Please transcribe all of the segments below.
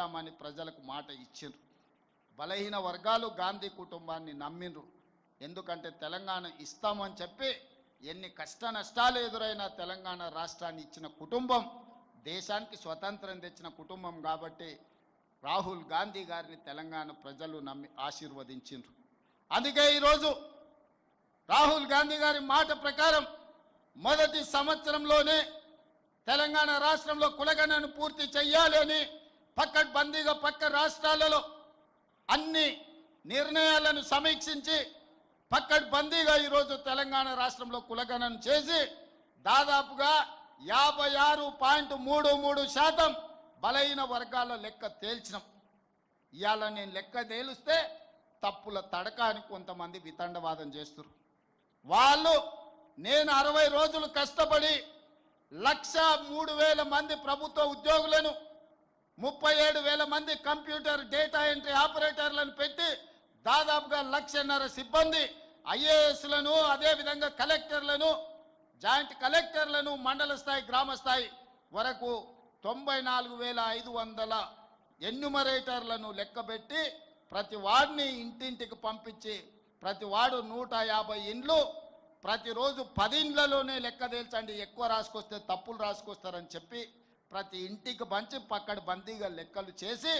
చేస్తామని ప్రజలకు మాట ఇచ్చిండ్రు. బలహీన వర్గాలు గాంధీ కుటుంబాన్ని నమ్మిండ్రు. ఎందుకంటే తెలంగాణ ఇస్తామని చెప్పి ఎన్ని కష్ట నష్టాలు ఎదురైనా తెలంగాణ రాష్ట్రాన్ని ఇచ్చిన కుటుంబం దేశానికి స్వతంత్రం తెచ్చిన కుటుంబం కాబట్టి రాహుల్ గాంధీ గారిని తెలంగాణ ప్రజలు నమ్మి ఆశీర్వదించిండ్రు. అందుకే ఈరోజు రాహుల్ గాంధీ గారి మాట ప్రకారం మొదటి సంవత్సరంలోనే తెలంగాణ రాష్ట్రంలో కులగణను పూర్తి చేయాలని పక్కడ్బందీగా పక్క రాష్ట్రాలలో అన్ని నిర్ణయాలను సమీక్షించి పక్కడ్బందీగా ఈరోజు తెలంగాణ రాష్ట్రంలో కులగణన చేసి దాదాపుగా యాభై ఆరు పాయింట్ మూడు మూడు శాతం బలహీన వర్గాల లెక్క తేల్చినాం. ఇవాళ నేను లెక్క తేలిస్తే తప్పుల తడక అని కొంతమంది వితండవాదం చేస్తారు వాళ్ళు నేను అరవై రోజులు కష్టపడి లక్ష మూడు వేల మంది ప్రభుత్వ ఉద్యోగులను ముప్పై ఏడు వేల మంది కంప్యూటర్ డేటా ఎంట్రీ ఆపరేటర్లను పెట్టి దాదాపుగా లక్షన్నర సిబ్బంది ఐఏఎస్లను అదేవిధంగా కలెక్టర్లను జాయింట్ కలెక్టర్లను మండల స్థాయి గ్రామ స్థాయి వరకు తొంభై నాలుగు వేల ఐదు వందల ఎన్యుమరేటర్లను లెక్కబెట్టి ప్రతి వాడిని ఇంటింటికి పంపించి ప్రతి వాడు నూట యాభై ఇండ్లు ప్రతిరోజు పది ఇండ్లలోనే లెక్క తేల్చండి. ఎక్కువ రాసుకొస్తే తప్పులు రాసుకొస్తారని చెప్పి ప్రతి ఇంటికి పంచి పక్కన బందీగా లెక్కలు చేసి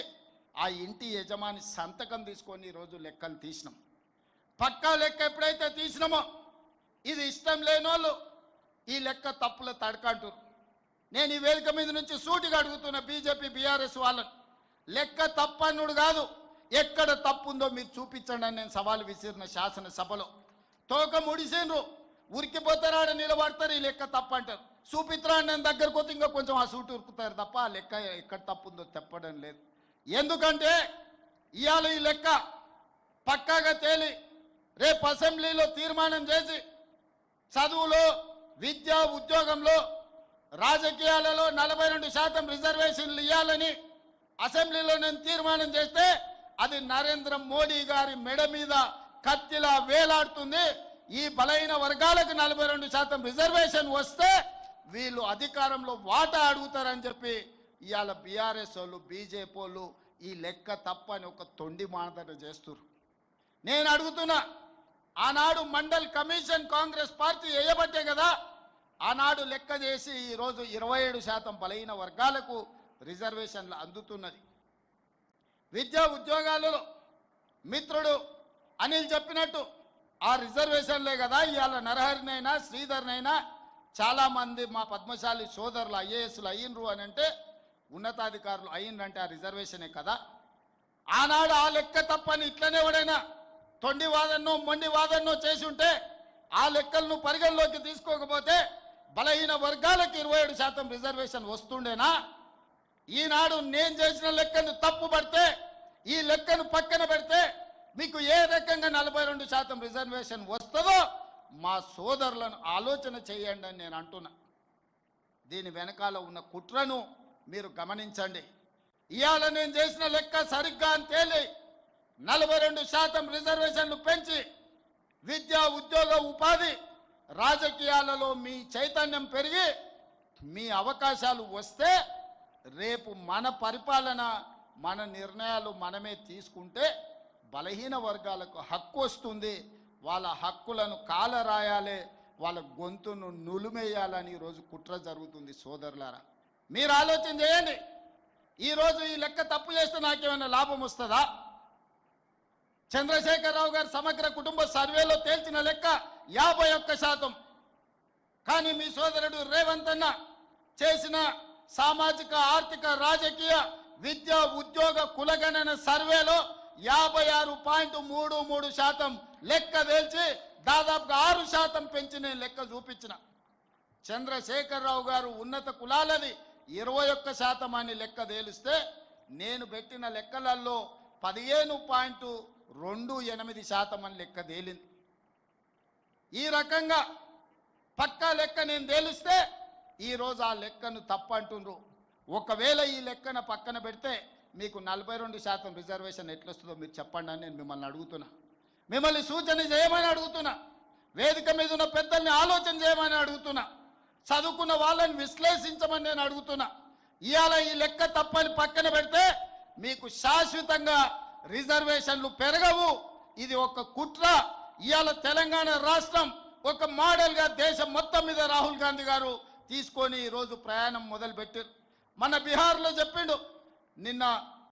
ఆ ఇంటి యజమాని సంతకం తీసుకొని ఈరోజు లెక్కలు తీసినాం. పక్కా లెక్క ఎప్పుడైతే తీసినామో ఇది ఇష్టం లేనోళ్ళు ఈ లెక్క తప్పుల తడకంటారు. నేను ఈ వేదిక మీద నుంచి సూటిగా అడుగుతున్న బీజేపీ బీఆర్ఎస్ వాళ్ళని లెక్క తప్పన్నుడు కాదు ఎక్కడ తప్పు ఉందో మీరు చూపించండి అని నేను సవాల్ విసిరిన శాసనసభలో. తోక ముడిసిండ్రు. ఉరికిపోతారాడ నిలబడతారు ఈ లెక్క తప్పు అంటారు చూపిత్రా నేను దగ్గరకు పోతే ఇంకా కొంచెం ఆ సూటు ఉరుకుతారు తప్ప ఆ లెక్క ఎక్కడ తప్పు ఉందో చెప్పడం లేదు. ఎందుకంటే ఇవాళ ఈ లెక్క పక్కాగా తేలి రేపు అసెంబ్లీలో తీర్మానం చేసి చదువులో విద్య ఉద్యోగంలో రాజకీయాలలో నలభై రెండు శాతం రిజర్వేషన్లు ఇవ్వాలని అసెంబ్లీలో నేను తీర్మానం చేస్తే అది నరేంద్ర మోడీ గారి మెడ మీద కత్తిలా వేలాడుతుంది. ఈ బలైన వర్గాలకు నలభై రెండు శాతం రిజర్వేషన్ వస్తే వీళ్ళు అధికారంలో వాటా అడుగుతారని చెప్పి ఇవాళ బీఆర్ఎస్ వాళ్ళు బీజేపీ వాళ్ళు ఈ లెక్క తప్ప అని ఒక తొండి మానదట చేస్తున్నారు నేను అడుగుతున్నా ఆనాడు మండల్ కమిషన్ కాంగ్రెస్ పార్టీ వేయబట్టే కదా ఆనాడు లెక్క చేసి ఈరోజు ఇరవై ఏడు శాతం బలహీన వర్గాలకు రిజర్వేషన్లు అందుతున్నది. విద్యా ఉద్యోగాలలో మిత్రుడు అనిల్ చెప్పినట్టు ఆ రిజర్వేషన్లే కదా ఇవాళ నరహరినైనా శ్రీధర్నైనా చాలామంది మా పద్మశాలి సోదరులు ఐఏఎస్లు అయ్యిండ్రు అని అంటే ఉన్నతాధికారులు అయ్యిండ్రంటే ఆ రిజర్వేషనే కదా. ఆనాడు ఆ లెక్క తప్పని ఇట్లనే ఎవడైనా తొండి వాదన్నో మొండి వాదన్నో చేసి ఉంటే ఆ లెక్కలను పరిగణలోకి తీసుకోకపోతే బలహీన వర్గాలకు ఇరవై ఏడు శాతం రిజర్వేషన్ వస్తుండేనా? ఈనాడు నేను చేసిన లెక్కను తప్పు పడితే ఈ లెక్కను పక్కన పెడితే మీకు ఏ రకంగా నలభై రెండు శాతం రిజర్వేషన్ వస్తుందో మా సోదరులను ఆలోచన చేయండి అని నేను అంటున్నా. దీని వెనకాల ఉన్న కుట్రను మీరు గమనించండి. ఇవాళ నేను చేసిన లెక్క సరిగ్గా అని తేలి నలభై రెండు శాతం రిజర్వేషన్లు పెంచి విద్య ఉద్యోగ ఉపాధి రాజకీయాలలో మీ చైతన్యం పెరిగి మీ అవకాశాలు వస్తే రేపు మన పరిపాలన మన నిర్ణయాలు మనమే తీసుకుంటే బలహీన వర్గాలకు హక్కు వస్తుంది. వాళ్ళ హక్కులను కాలరాయాలి. వాళ్ళ గొంతును నులుమేయాలని ఈరోజు కుట్ర జరుగుతుంది సోదరులారా. మీరు ఆలోచన చేయండి. ఈరోజు ఈ లెక్క తప్పు చేస్తే నాకేమైనా లాభం వస్తుందా? చంద్రశేఖరరావు గారి సమగ్ర కుటుంబ సర్వేలో తేల్చిన లెక్క యాభై ఒక్క శాతం. కానీ మీ సోదరుడు రేవంత్ అన్న చేసిన సామాజిక ఆర్థిక రాజకీయ విద్య ఉద్యోగ కులగణన సర్వేలో యాభై ఆరు పాయింట్ మూడు మూడు శాతం లెక్క వేల్చి దాదాపుగా ఆరు శాతం పెంచి నేను లెక్క చూపించిన. చంద్రశేఖరరావు గారు ఉన్నత కులాలది ఇరవై ఒక్క శాతం అని లెక్క తేలిస్తే నేను పెట్టిన లెక్కలలో పదిహేను పాయింట్ రెండు ఎనిమిది శాతం అని లెక్క తేలింది. ఈ రకంగా పక్కా లెక్క నేను తేలిస్తే ఈరోజు ఆ లెక్కను తప్పంటుండ్రు ఒకవేళ ఈ లెక్కన పక్కన పెడితే మీకు నలభై రెండు శాతం రిజర్వేషన్ ఎట్లొస్తుందో మీరు చెప్పండి అని నేను మిమ్మల్ని అడుగుతున్నా. మిమ్మల్ని సూచన చేయమని అడుగుతున్నా. వేదిక మీద ఉన్న పెద్దల్ని ఆలోచన చేయమని అడుగుతున్నా. చదువుకున్న వాళ్ళని విశ్లేషించమని నేను అడుగుతున్నా. ఇవాళ ఈ లెక్క తప్పని పక్కన పెడితే మీకు శాశ్వతంగా రిజర్వేషన్లు పెరగవు. ఇది ఒక కుట్ర. ఇవాళ తెలంగాణ రాష్ట్రం ఒక మోడల్గా దేశం మొత్తం మీద రాహుల్ గాంధీ గారు తీసుకొని ఈరోజు ప్రయాణం మొదలుపెట్టారు. మన బీహార్లో చెప్పిండు నిన్న